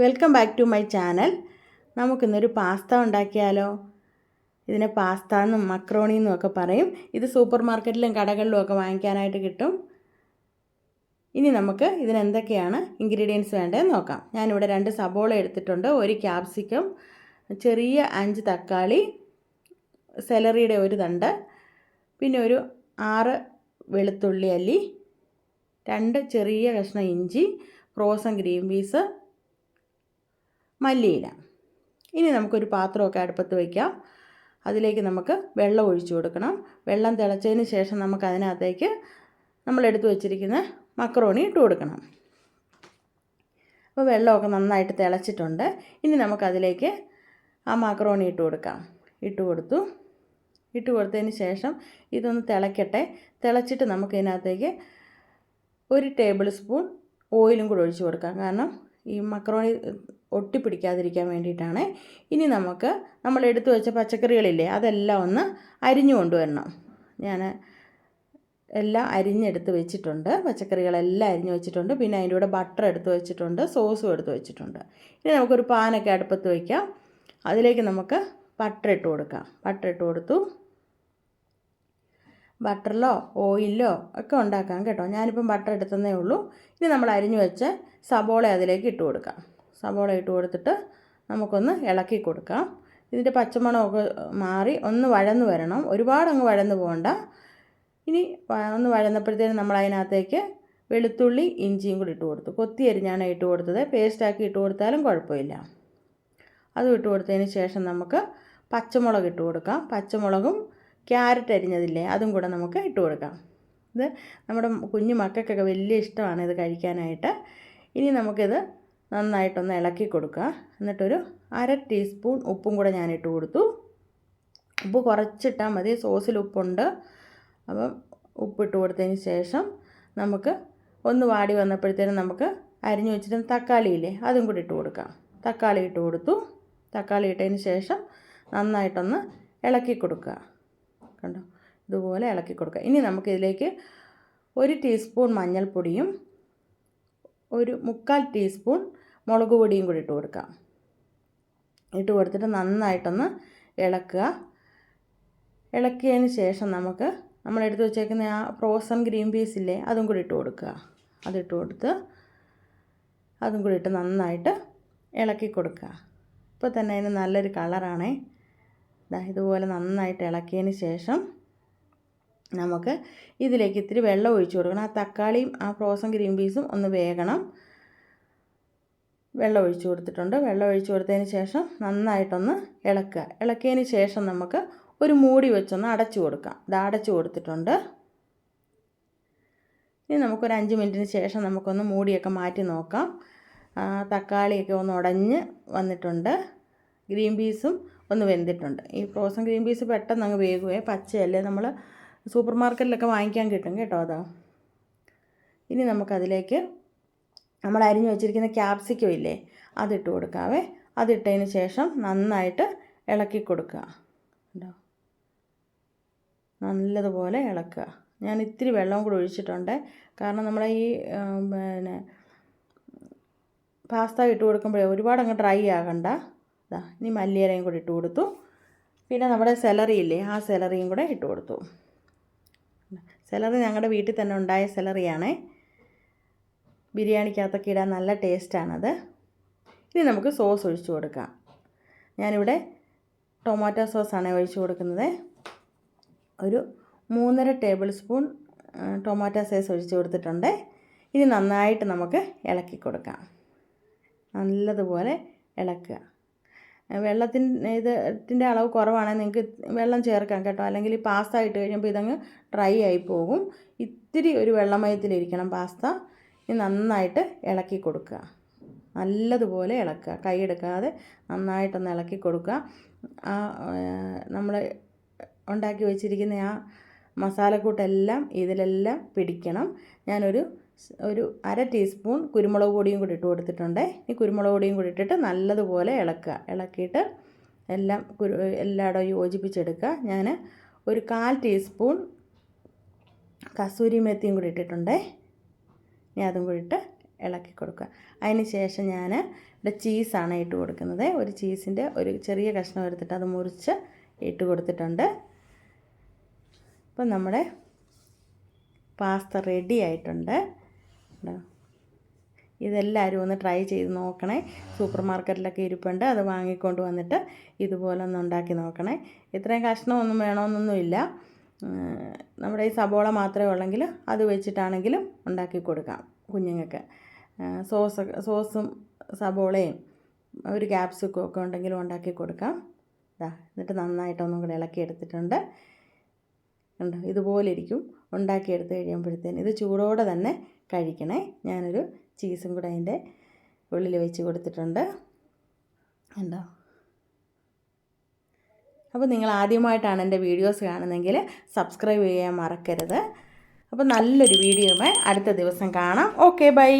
Welcome back to my channel. നമുക്കിന്നൊരു pasta ഉണ്ടാക്കിയാലോ? ഇതിനെ പാസ്ത എന്നും മക്രോണി എന്നും ഒക്കെ പറയും. ഇത് സൂപ്പർ മാർക്കറ്റിലും കടകളിലും ഒക്കെ വാങ്ങിക്കാനായിട്ട് കിട്ടും. ഇനി നമുക്ക് ഇതിനെന്തൊക്കെയാണ് ഇൻഗ്രീഡിയൻസ് വേണ്ടതെന്ന് നോക്കാം. ഞാനിവിടെ രണ്ട് സബോള എടുത്തിട്ടുണ്ട്. ഒരു ക്യാപ്സിക്കം ചെറിയ അഞ്ച് തക്കാളി സെലറിയുടെ ഒരു തണ്ട് പിന്നെ ഒരു ആറ് വെളുത്തുള്ളി അല്ലി രണ്ട് ചെറിയ കഷ്ണം ഇഞ്ചി ഫ്രോസൺ ഗ്രീൻ പീസ് മല്ലിയില. ഇനി നമുക്കൊരു പാത്രമൊക്കെ അടുപ്പത്ത് വയ്ക്കാം അതിലേക്ക് നമുക്ക് വെള്ളം ഒഴിച്ചു കൊടുക്കണം. വെള്ളം തിളച്ചതിന് ശേഷം നമുക്ക് അതിനകത്തേക്ക് നമ്മളെടുത്ത് വച്ചിരിക്കുന്ന മക്രോണി ഇട്ട് കൊടുക്കണം. അപ്പോൾ വെള്ളമൊക്കെ നന്നായിട്ട് തിളച്ചിട്ടുണ്ട്. ഇനി നമുക്കതിലേക്ക് ആ മക്രോണി ഇട്ട് കൊടുക്കാം. ഇട്ട് കൊടുത്തു. ഇട്ട് കൊടുത്തതിന് ശേഷം ഇതൊന്ന് തിളയ്ക്കട്ടെ തിളച്ചിട്ട് നമുക്ക് ഇതിനകത്തേക്ക് ഒരു ടേബിൾ സ്പൂൺ ഓയിലും കൂടെ ഒഴിച്ച് കൊടുക്കാം. കാരണം ഈ മക്രോണി ഒട്ടിപ്പിടിക്കാതിരിക്കാൻ വേണ്ടിയിട്ടാണ്. ഇനി നമുക്ക് നമ്മൾ എടുത്തു വെച്ച പച്ചക്കറികളില്ലേ അതെല്ലാം ഒന്ന് അരിഞ്ഞു കൊണ്ടുവരണം. ഞാൻ എല്ലാം അരിഞ്ഞെടുത്ത് വെച്ചിട്ടുണ്ട്. പച്ചക്കറികളെല്ലാം അരിഞ്ഞ് വെച്ചിട്ടുണ്ട്. പിന്നെ അതിന്റെ കൂടെ ബട്ടർ എടുത്ത് വെച്ചിട്ടുണ്ട്. സോസും എടുത്ത് വെച്ചിട്ടുണ്ട്. ഇനി നമുക്കൊരു പാനൊക്കെ അടുപ്പത്ത് വയ്ക്കാം അതിലേക്ക് നമുക്ക് ബട്ടർ ഇട്ട് കൊടുക്കാം. ബട്ടർ ഇട്ട് കൊടുത്തു. ബട്ടറിലോ ഓയിലോ ഒക്കെ ഉണ്ടാക്കാം കേട്ടോ. ഞാനിപ്പം ബട്ടർ എടുത്തതേ ഉള്ളൂ. ഇനി നമ്മൾ അരിഞ്ഞു വെച്ച് സബോള അതിലേക്ക് ഇട്ട് കൊടുക്കാം. സബോള ഇട്ട് കൊടുത്തിട്ട് നമുക്കൊന്ന് ഇളക്കി കൊടുക്കാം. ഇതിന്റെ പച്ചമണമൊക്കെ മാറി ഒന്ന് വഴന്ന് വരണം. ഒരുപാട് അങ്ങ് വഴന്ന് പോകണ്ട. ഇനി ഒന്ന് വഴന്നപ്പോഴത്തേനും നമ്മൾ അതിനകത്തേക്ക് വെളുത്തുള്ളി ഇഞ്ചിയും കൂടി ഇട്ട് കൊടുത്തു. കൊത്തി അരിഞ്ഞാണ് ഇട്ട് കൊടുത്തത്. പേസ്റ്റാക്കി ഇട്ട് കൊടുത്താലും കുഴപ്പമില്ല. അതും ഇട്ട് കൊടുത്തതിന് ശേഷം നമുക്ക് പച്ചമുളക് ഇട്ട് കൊടുക്കാം. പച്ചമുളകും ക്യാരറ്റ് അരിഞ്ഞതില്ലേ അതും കൂടെ നമുക്ക് ഇട്ട് കൊടുക്കാം. ഇത് നമ്മുടെ കുഞ്ഞു മക്കൾക്കൊക്കെ വലിയ ഇഷ്ടമാണ് ഇത് കഴിക്കാനായിട്ട്. ഇനി നമുക്കിത് നന്നായിട്ടൊന്ന് ഇളക്കി കൊടുക്കുക എന്നിട്ടൊരു അര ടീസ്പൂൺ ഉപ്പും കൂടെ ഞാൻ ഇട്ട് കൊടുത്തു. ഉപ്പ് കുറച്ചിട്ടാൽ മതി സോസിൽ ഉപ്പുണ്ട്. അപ്പം ഉപ്പിട്ട് കൊടുത്തതിന് ശേഷം നമുക്ക് ഒന്ന് വാടി വന്നപ്പോഴത്തേനും നമുക്ക് അരിഞ്ഞു വെച്ചിട്ട് തക്കാളി ഇല്ലേ അതും കൂടി ഇട്ട് കൊടുക്കാം. തക്കാളി ഇട്ട് കൊടുത്തു. തക്കാളി ഇട്ടതിന് ശേഷം നന്നായിട്ടൊന്ന് ഇളക്കി കൊടുക്കുക. കണ്ടോ? ഇതുപോലെ ഇളക്കി കൊടുക്കുക. ഇനി നമുക്കിതിലേക്ക് ഒരു ടീസ്പൂൺ മഞ്ഞൾപ്പൊടിയും ഒരു മുക്കാൽ ടീസ്പൂൺ മുളക് പൊടിയും കൂടി ഇട്ട് കൊടുക്കാം. ഇട്ട് കൊടുത്തിട്ട് നന്നായിട്ടൊന്ന് ഇളക്കുക. ഇളക്കിയതിന് ശേഷം നമുക്ക് നമ്മൾ എടുത്ത് വെച്ചേക്കുന്ന ആ ഫ്രോസൺ ഗ്രീൻ പീസ് ഇല്ലേ അതും കൂടി ഇട്ട് കൊടുക്കുക. അതിട്ട് കൊടുത്ത് അതും കൂടി ഇട്ട് നന്നായിട്ട് ഇളക്കി കൊടുക്കുക. ഇപ്പോൾ തന്നെ അതിന് നല്ലൊരു കളറാണേ ഇതുപോലെ നന്നായിട്ട് ഇളക്കിയതിന് ശേഷം നമുക്ക് ഇതിലേക്ക് ഇത്തിരി വെള്ളം ഒഴിച്ചു കൊടുക്കണം. ആ തക്കാളിയും ആ ഫ്രോസൺ ഗ്രീൻ പീസും ഒന്ന് വേകണം വെള്ളം ഒഴിച്ചു കൊടുത്തിട്ടുണ്ട്. വെള്ളം ഒഴിച്ചു കൊടുത്തതിന് ശേഷം നന്നായിട്ടൊന്ന് ഇളക്കുക. ഇളക്കിയതിന് ശേഷം നമുക്ക് ഒരു മൂടി വെച്ചൊന്ന് അടച്ചു കൊടുക്കാം. ഇത് അടച്ചു കൊടുത്തിട്ടുണ്ട്. ഇനി നമുക്കൊരു അഞ്ച് മിനിറ്റിന് ശേഷം നമുക്കൊന്ന് മൂടിയൊക്കെ മാറ്റി നോക്കാം. തക്കാളിയൊക്കെ ഒന്ന് ഉടഞ്ഞ് വന്നിട്ടുണ്ട്. ഗ്രീൻ പീസും ഒന്ന് വെന്തിട്ടുണ്ട്. ഈ ഫ്രോസൺ ഗ്രീൻ പീസ് പെട്ടെന്ന് അങ്ങ് വേകുവേ പച്ചയല്ലേ നമ്മൾ സൂപ്പർ മാർക്കറ്റിലൊക്കെ വാങ്ങിക്കാൻ കിട്ടും കേട്ടോ അതാ. ഇനി നമുക്കതിലേക്ക് നമ്മൾ അരിഞ്ഞു വെച്ചിരിക്കുന്ന ക്യാപ്സിക്കം ഇല്ലേ അതിട്ട് കൊടുക്കാവേ. അതിട്ടതിന് ശേഷം നന്നായിട്ട് ഇളക്കി കൊടുക്കുക. കേട്ടോ നല്ലതുപോലെ ഇളക്കുക. ഞാൻ ഇത്തിരി വെള്ളവും കൂടി ഒഴിച്ചിട്ടുണ്ട്. കാരണം നമ്മളെ ഈ പിന്നെ പാസ്ത ഇട്ട് കൊടുക്കുമ്പോഴേ ഒരുപാട് അങ്ങ് ഡ്രൈ ആകണ്ട. ഇനി മല്ലിയിലയും കൂടി ഇട്ട് കൊടുത്തു. പിന്നെ നമ്മുടെ സെലറി ഇല്ലേ ആ സെലറിയും കൂടെ ഇട്ട് കൊടുത്തു. സെലറി ഞങ്ങളുടെ വീട്ടിൽ തന്നെ ഉണ്ടായ സെലറിയാണ്. ബിരിയാണിക്കകത്തൊക്കെ ഇടാൻ നല്ല ടേസ്റ്റാണത്. ഇനി നമുക്ക് സോസ് ഒഴിച്ചു കൊടുക്കാം. ഞാനിവിടെ ടൊമാറ്റോ സോസാണ് ഒഴിച്ചു കൊടുക്കുന്നത്. ഒരു മൂന്നര ടേബിൾ സ്പൂൺ ടൊമാറ്റോ സോസ് ഒഴിച്ചു കൊടുത്തിട്ടുണ്ട്. ഇനി നന്നായിട്ട് നമുക്ക് ഇളക്കി കൊടുക്കാം. നല്ലതുപോലെ ഇളക്കുക. വെള്ളത്തിന്റെ ഇതിന്റെ അളവ് കുറവാണെങ്കിൽ നിങ്ങൾക്ക് വെള്ളം ചേർക്കാം കേട്ടോ. അല്ലെങ്കിൽ പാസ്ത ഇട്ട് കഴിയുമ്പോൾ ഇതങ്ങ് ഡ്രൈ ആയി പോകും. ഇത്തിരി ഒരു വെള്ളമയത്തിലിരിക്കണം പാസ്ത. ഇനി നന്നായിട്ട് ഇളക്കി കൊടുക്കുക. നല്ലതുപോലെ ഇളക്കുക. കൈയെടുക്കാതെ നന്നായിട്ടൊന്ന് ഇളക്കി കൊടുക്കുക. ആ നമ്മൾ ഉണ്ടാക്കി വെച്ചിരിക്കുന്ന ആ മസാലക്കൂട്ടെല്ലാം ഇതിലെല്ലാം പിടിക്കണം. ഞാനൊരു ഒരു അര ടീസ്പൂൺ കുരുമുളക് പൊടിയും കൂടി ഇട്ട് കൊടുത്തിട്ടുണ്ട്. ഈ കുരുമുളക് പൊടിയും കൂടി ഇട്ടിട്ട് നല്ലതുപോലെ ഇളക്കുക. ഇളക്കിയിട്ട് എല്ലാം കുരു എല്ലായിടവും യോജിപ്പിച്ചെടുക്കുക. ഞാൻ ഒരു കാൽ ടീസ്പൂൺ കസൂരി മെത്തിയും കൂടി ഇട്ടിട്ടുണ്ട്. ഇനി അതും കൂടി ഇട്ട് ഇളക്കി കൊടുക്കുക. അതിന് ശേഷം ഞാൻ ഇവിടെ ചീസാണ് ഇട്ട് കൊടുക്കുന്നത്. ഒരു ചീസിന്റെ ഒരു ചെറിയ കഷ്ണം എടുത്തിട്ട് അത് മുറിച്ച് ഇട്ട് കൊടുത്തിട്ടുണ്ട്. ഇപ്പം നമ്മുടെ പാസ്ത റെഡി ആയിട്ടുണ്ട്? ഇതെല്ലാവരും ഒന്ന് ട്രൈ ചെയ്ത് നോക്കണേ. സൂപ്പർ മാർക്കറ്റിലൊക്കെ ഇരിപ്പുണ്ട്. അത് വാങ്ങിക്കൊണ്ട് വന്നിട്ട് ഇതുപോലെ ഒന്ന് ഉണ്ടാക്കി നോക്കണേ. ഇത്രയും കഷ്ണമൊന്നും വേണമെന്നൊന്നുമില്ല. നമ്മുടെ ഈ സബോള മാത്രമേ ഉള്ളെങ്കിൽ അത് വെച്ചിട്ടാണെങ്കിലും ഉണ്ടാക്കി കൊടുക്കാം കുഞ്ഞുങ്ങൾക്ക്. സോസ് സോസും സബോളയും ഒരു ക്യാപ്സിക്കും ഒക്കെ ഉണ്ടെങ്കിലും ഉണ്ടാക്കി കൊടുക്കാം. ഇതാ എന്നിട്ട് നന്നായിട്ടൊന്നും കൂടെ ഇളക്കി എടുത്തിട്ടുണ്ട്. ഇതുപോലെ ഇരിക്കും. ഉണ്ടാക്കിയെടുത്ത് കഴിയുമ്പോഴത്തേന് ഇത് ചൂടോടെ തന്നെ കഴിക്കണേ. ഞാനൊരു ചീസും കൂടെ അതിന്റെ ഉള്ളിൽ വെച്ച് കൊടുത്തിട്ടുണ്ട്. കണ്ടോ? അപ്പോൾ നിങ്ങൾ ആദ്യമായിട്ടാണ് എന്റെ വീഡിയോസ് കാണുന്നതെങ്കിൽ സബ്സ്ക്രൈബ് ചെയ്യാൻ മറക്കരുത്. അപ്പോൾ നല്ലൊരു വീഡിയോയുമായി അടുത്ത ദിവസം കാണാം. Okay bye.